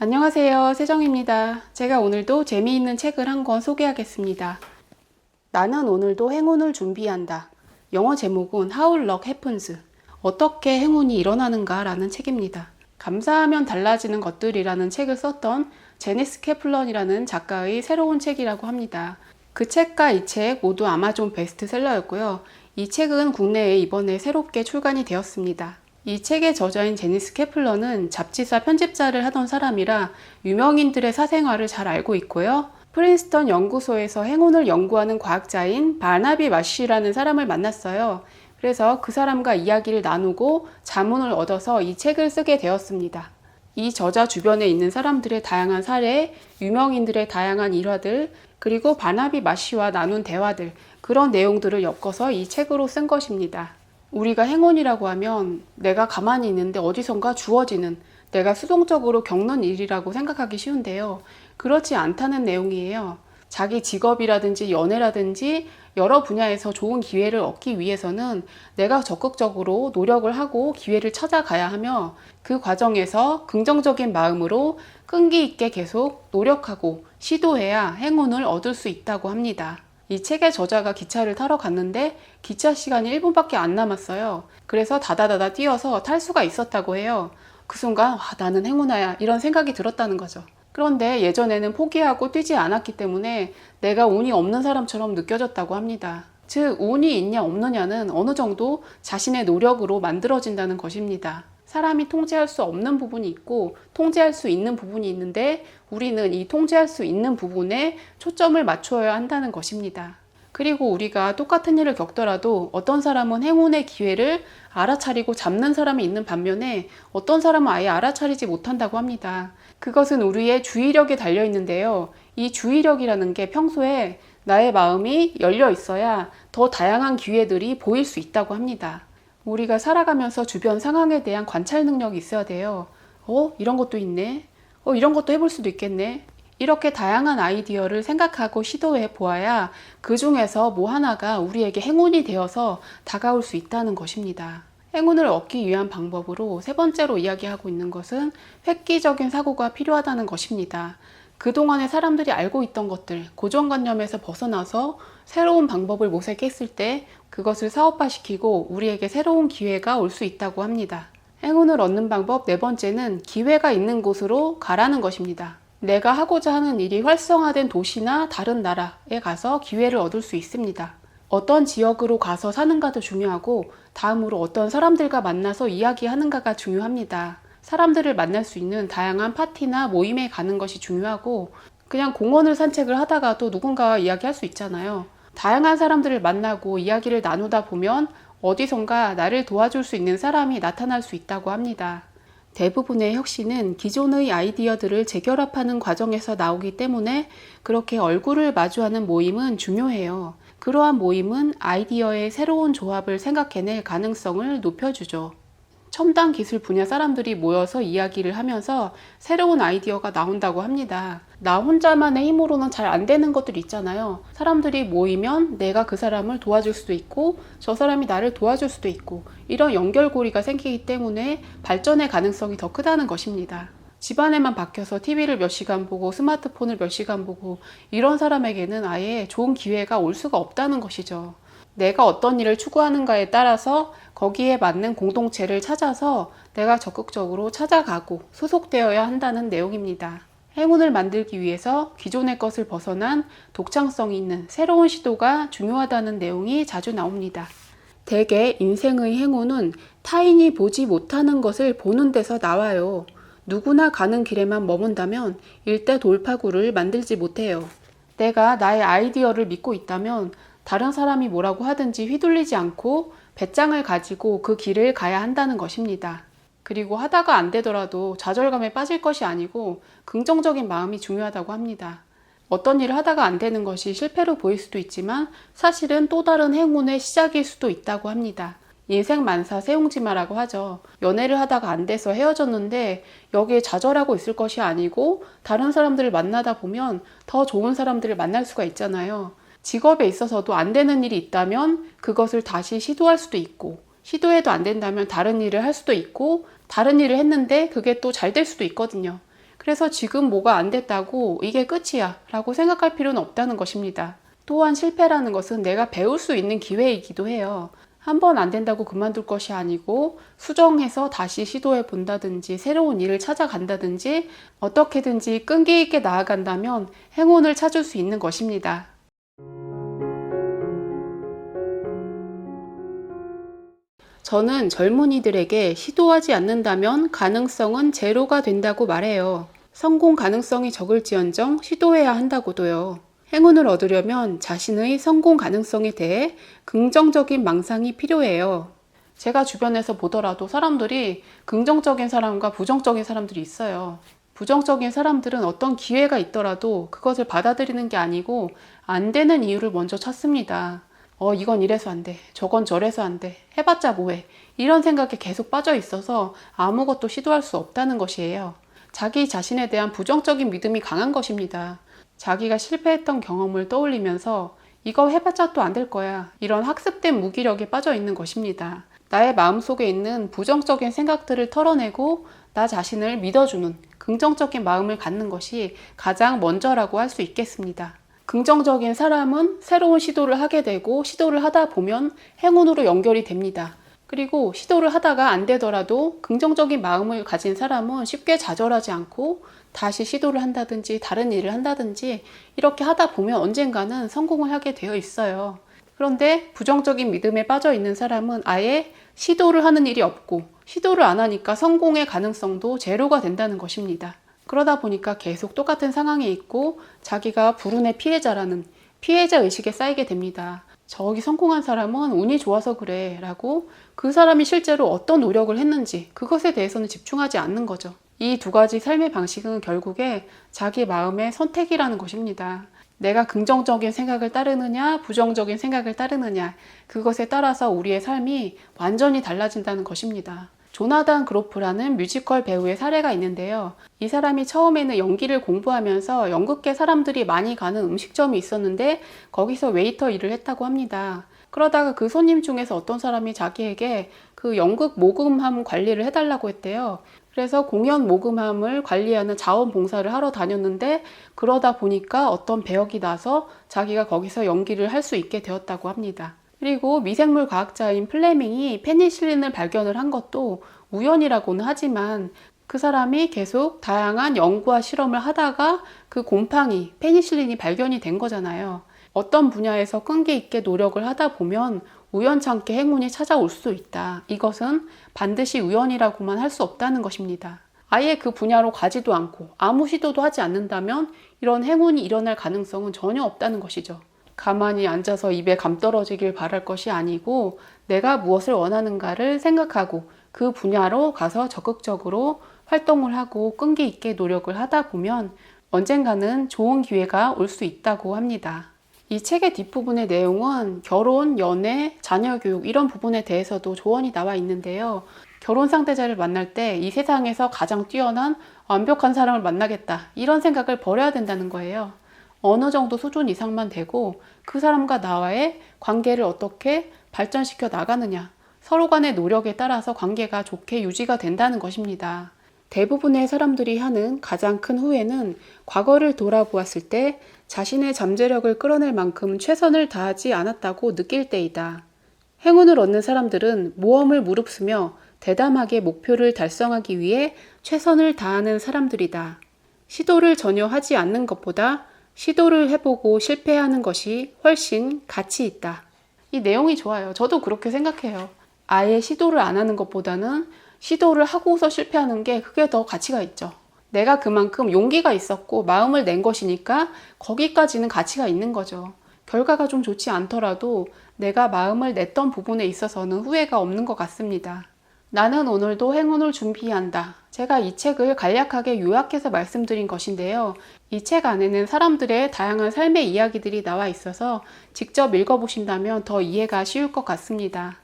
안녕하세요. 세정입니다. 제가 오늘도 재미있는 책을 한 권 소개하겠습니다. 나는 오늘도 행운을 준비한다. 영어 제목은 How Luck Happens. 어떻게 행운이 일어나는가 라는 책입니다. 감사하면 달라지는 것들이라는 책을 썼던 제니스 캐플런이라는 작가의 새로운 책이라고 합니다. 그 책과 이 책 모두 아마존 베스트셀러였고요. 이 책은 국내에 이번에 새롭게 출간이 되었습니다. 이 책의 저자인 제니스 캐플러는 잡지사 편집자를 하던 사람이라 유명인들의 사생활을 잘 알고 있고요. 프린스턴 연구소에서 행운을 연구하는 과학자인 바나비 마쉬라는 사람을 만났어요. 그래서 그 사람과 이야기를 나누고 자문을 얻어서 이 책을 쓰게 되었습니다. 이 저자 주변에 있는 사람들의 다양한 사례, 유명인들의 다양한 일화들, 그리고 바나비 마쉬와 나눈 대화들, 그런 내용들을 엮어서 이 책으로 쓴 것입니다. 우리가 행운이라고 하면 내가 가만히 있는데 어디선가 주어지는 내가 수동적으로 겪는 일이라고 생각하기 쉬운데요. 그렇지 않다는 내용이에요. 자기 직업이라든지 연애라든지 여러 분야에서 좋은 기회를 얻기 위해서는 내가 적극적으로 노력을 하고 기회를 찾아가야 하며 그 과정에서 긍정적인 마음으로 끈기 있게 계속 노력하고 시도해야 행운을 얻을 수 있다고 합니다. 이 책의 저자가 기차를 타러 갔는데 기차 시간이 1분밖에 안 남았어요. 그래서 다다다다 뛰어서 탈 수가 있었다고 해요. 그 순간 와, 나는 행운아야 이런 생각이 들었다는 거죠. 그런데 예전에는 포기하고 뛰지 않았기 때문에 내가 운이 없는 사람처럼 느껴졌다고 합니다. 즉, 운이 있냐 없느냐는 어느 정도 자신의 노력으로 만들어진다는 것입니다. 사람이 통제할 수 없는 부분이 있고 통제할 수 있는 부분이 있는데 우리는 이 통제할 수 있는 부분에 초점을 맞춰야 한다는 것입니다. 그리고 우리가 똑같은 일을 겪더라도 어떤 사람은 행운의 기회를 알아차리고 잡는 사람이 있는 반면에 어떤 사람은 아예 알아차리지 못한다고 합니다. 그것은 우리의 주의력에 달려 있는데요. 이 주의력이라는 게 평소에 나의 마음이 열려 있어야 더 다양한 기회들이 보일 수 있다고 합니다. 우리가 살아가면서 주변 상황에 대한 관찰 능력이 있어야 돼요. 어, 이런 것도 있네. 어, 이런 것도 해볼 수도 있겠네. 이렇게 다양한 아이디어를 생각하고 시도해 보아야 그 중에서 뭐 하나가 우리에게 행운이 되어서 다가올 수 있다는 것입니다. 행운을 얻기 위한 방법으로 세 번째로 이야기하고 있는 것은 획기적인 사고가 필요하다는 것입니다. 그동안에 사람들이 알고 있던 것들, 고정관념에서 벗어나서 새로운 방법을 모색했을 때 그것을 사업화시키고 우리에게 새로운 기회가 올 수 있다고 합니다. 행운을 얻는 방법 네 번째는 기회가 있는 곳으로 가라는 것입니다. 내가 하고자 하는 일이 활성화된 도시나 다른 나라에 가서 기회를 얻을 수 있습니다. 어떤 지역으로 가서 사는가도 중요하고 다음으로 어떤 사람들과 만나서 이야기하는가가 중요합니다. 사람들을 만날 수 있는 다양한 파티나 모임에 가는 것이 중요하고 그냥 공원을 산책을 하다가도 누군가와 이야기할 수 있잖아요. 다양한 사람들을 만나고 이야기를 나누다 보면 어디선가 나를 도와줄 수 있는 사람이 나타날 수 있다고 합니다. 대부분의 혁신은 기존의 아이디어들을 재결합하는 과정에서 나오기 때문에 그렇게 얼굴을 마주하는 모임은 중요해요. 그러한 모임은 아이디어의 새로운 조합을 생각해낼 가능성을 높여주죠. 첨단 기술 분야 사람들이 모여서 이야기를 하면서 새로운 아이디어가 나온다고 합니다. 나 혼자만의 힘으로는 잘 안 되는 것들이 있잖아요. 사람들이 모이면 내가 그 사람을 도와줄 수도 있고 저 사람이 나를 도와줄 수도 있고 이런 연결고리가 생기기 때문에 발전의 가능성이 더 크다는 것입니다. 집안에만 박혀서 TV를 몇 시간 보고 스마트폰을 몇 시간 보고 이런 사람에게는 아예 좋은 기회가 올 수가 없다는 것이죠. 내가 어떤 일을 추구하는가에 따라서 거기에 맞는 공동체를 찾아서 내가 적극적으로 찾아가고 소속되어야 한다는 내용입니다. 행운을 만들기 위해서 기존의 것을 벗어난 독창성이 있는 새로운 시도가 중요하다는 내용이 자주 나옵니다. 대개 인생의 행운은 타인이 보지 못하는 것을 보는 데서 나와요. 누구나 가는 길에만 머문다면 일대 돌파구를 만들지 못해요. 내가 나의 아이디어를 믿고 있다면 다른 사람이 뭐라고 하든지 휘둘리지 않고 배짱을 가지고 그 길을 가야 한다는 것입니다. 그리고 하다가 안 되더라도 좌절감에 빠질 것이 아니고 긍정적인 마음이 중요하다고 합니다. 어떤 일을 하다가 안 되는 것이 실패로 보일 수도 있지만 사실은 또 다른 행운의 시작일 수도 있다고 합니다. 인생 만사 세용지마라고 하죠. 연애를 하다가 안 돼서 헤어졌는데 여기에 좌절하고 있을 것이 아니고 다른 사람들을 만나다 보면 더 좋은 사람들을 만날 수가 있잖아요. 직업에 있어서도 안 되는 일이 있다면 그것을 다시 시도할 수도 있고 시도해도 안 된다면 다른 일을 할 수도 있고 다른 일을 했는데 그게 또 잘 될 수도 있거든요. 그래서 지금 뭐가 안 됐다고 이게 끝이야 라고 생각할 필요는 없다는 것입니다. 또한 실패라는 것은 내가 배울 수 있는 기회이기도 해요. 한 번 안 된다고 그만둘 것이 아니고 수정해서 다시 시도해 본다든지 새로운 일을 찾아간다든지 어떻게든지 끈기 있게 나아간다면 행운을 찾을 수 있는 것입니다. 저는 젊은이들에게 시도하지 않는다면 가능성은 제로가 된다고 말해요. 성공 가능성이 적을지언정 시도해야 한다고도요. 행운을 얻으려면 자신의 성공 가능성에 대해 긍정적인 망상이 필요해요. 제가 주변에서 보더라도 사람들이 긍정적인 사람과 부정적인 사람들이 있어요. 부정적인 사람들은 어떤 기회가 있더라도 그것을 받아들이는 게 아니고 안 되는 이유를 먼저 찾습니다. 어, 이건 이래서 안 돼. 저건 저래서 안 돼. 해봤자 뭐해. 이런 생각에 계속 빠져 있어서 아무것도 시도할 수 없다는 것이에요. 자기 자신에 대한 부정적인 믿음이 강한 것입니다. 자기가 실패했던 경험을 떠올리면서 이거 해봤자 또 안 될 거야. 이런 학습된 무기력에 빠져 있는 것입니다. 나의 마음속에 있는 부정적인 생각들을 털어내고 나 자신을 믿어주는 긍정적인 마음을 갖는 것이 가장 먼저라고 할 수 있겠습니다. 긍정적인 사람은 새로운 시도를 하게 되고 시도를 하다 보면 행운으로 연결이 됩니다. 그리고 시도를 하다가 안 되더라도 긍정적인 마음을 가진 사람은 쉽게 좌절하지 않고 다시 시도를 한다든지 다른 일을 한다든지 이렇게 하다 보면 언젠가는 성공을 하게 되어 있어요. 그런데 부정적인 믿음에 빠져 있는 사람은 아예 시도를 하는 일이 없고 시도를 안 하니까 성공의 가능성도 제로가 된다는 것입니다. 그러다 보니까 계속 똑같은 상황에 있고 자기가 불운의 피해자라는 피해자 의식에 쌓이게 됩니다. 저기 성공한 사람은 운이 좋아서 그래 라고 그 사람이 실제로 어떤 노력을 했는지 그것에 대해서는 집중하지 않는 거죠. 이 두 가지 삶의 방식은 결국에 자기 마음의 선택이라는 것입니다. 내가 긍정적인 생각을 따르느냐, 부정적인 생각을 따르느냐, 그것에 따라서 우리의 삶이 완전히 달라진다는 것입니다. 조나단 그로프라는 뮤지컬 배우의 사례가 있는데요. 이 사람이 처음에는 연기를 공부하면서 연극계 사람들이 많이 가는 음식점이 있었는데 거기서 웨이터 일을 했다고 합니다. 그러다가 그 손님 중에서 어떤 사람이 자기에게 그 연극 모금함 관리를 해달라고 했대요. 그래서 공연 모금함을 관리하는 자원봉사를 하러 다녔는데 그러다 보니까 어떤 배역이 나서 자기가 거기서 연기를 할 수 있게 되었다고 합니다. 그리고 미생물 과학자인 플레밍이 페니실린을 발견을 한 것도 우연이라고는 하지만 그 사람이 계속 다양한 연구와 실험을 하다가 그 곰팡이, 페니실린이 발견이 된 거잖아요. 어떤 분야에서 끈기 있게 노력을 하다 보면 우연찮게 행운이 찾아올 수 있다. 이것은 반드시 우연이라고만 할 수 없다는 것입니다. 아예 그 분야로 가지도 않고 아무 시도도 하지 않는다면 이런 행운이 일어날 가능성은 전혀 없다는 것이죠. 가만히 앉아서 입에 감 떨어지길 바랄 것이 아니고 내가 무엇을 원하는가를 생각하고 그 분야로 가서 적극적으로 활동을 하고 끈기 있게 노력을 하다 보면 언젠가는 좋은 기회가 올 수 있다고 합니다. 이 책의 뒷부분의 내용은 결혼, 연애, 자녀 교육 이런 부분에 대해서도 조언이 나와 있는데요. 결혼 상대자를 만날 때 이 세상에서 가장 뛰어난 완벽한 사람을 만나겠다. 이런 생각을 버려야 된다는 거예요. 어느 정도 수준 이상만 되고 그 사람과 나와의 관계를 어떻게 발전시켜 나가느냐. 서로 간의 노력에 따라서 관계가 좋게 유지가 된다는 것입니다. 대부분의 사람들이 하는 가장 큰 후회는 과거를 돌아보았을 때 자신의 잠재력을 끌어낼 만큼 최선을 다하지 않았다고 느낄 때이다. 행운을 얻는 사람들은 모험을 무릅쓰며 대담하게 목표를 달성하기 위해 최선을 다하는 사람들이다. 시도를 전혀 하지 않는 것보다 시도를 해보고 실패하는 것이 훨씬 가치 있다. 이 내용이 좋아요. 저도 그렇게 생각해요. 아예 시도를 안 하는 것보다는 시도를 하고서 실패하는 게 그게 더 가치가 있죠. 내가 그만큼 용기가 있었고 마음을 낸 것이니까 거기까지는 가치가 있는 거죠. 결과가 좀 좋지 않더라도 내가 마음을 냈던 부분에 있어서는 후회가 없는 것 같습니다. 나는 오늘도 행운을 준비한다. 제가 이 책을 간략하게 요약해서 말씀드린 것인데요. 이 책 안에는 사람들의 다양한 삶의 이야기들이 나와 있어서 직접 읽어보신다면 더 이해가 쉬울 것 같습니다.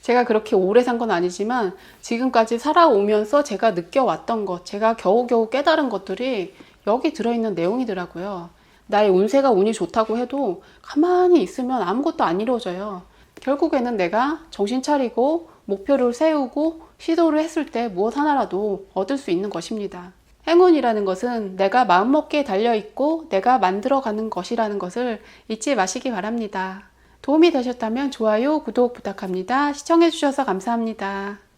제가 그렇게 오래 산 건 아니지만 지금까지 살아오면서 제가 느껴왔던 것, 제가 겨우겨우 깨달은 것들이 여기 들어있는 내용이더라고요. 나의 운세가 운이 좋다고 해도 가만히 있으면 아무것도 안 이루어져요. 결국에는 내가 정신 차리고 목표를 세우고 시도를 했을 때 무엇 하나라도 얻을 수 있는 것입니다. 행운이라는 것은 내가 마음먹기에 달려있고 내가 만들어가는 것이라는 것을 잊지 마시기 바랍니다. 도움이 되셨다면 좋아요, 구독 부탁합니다. 시청해주셔서 감사합니다.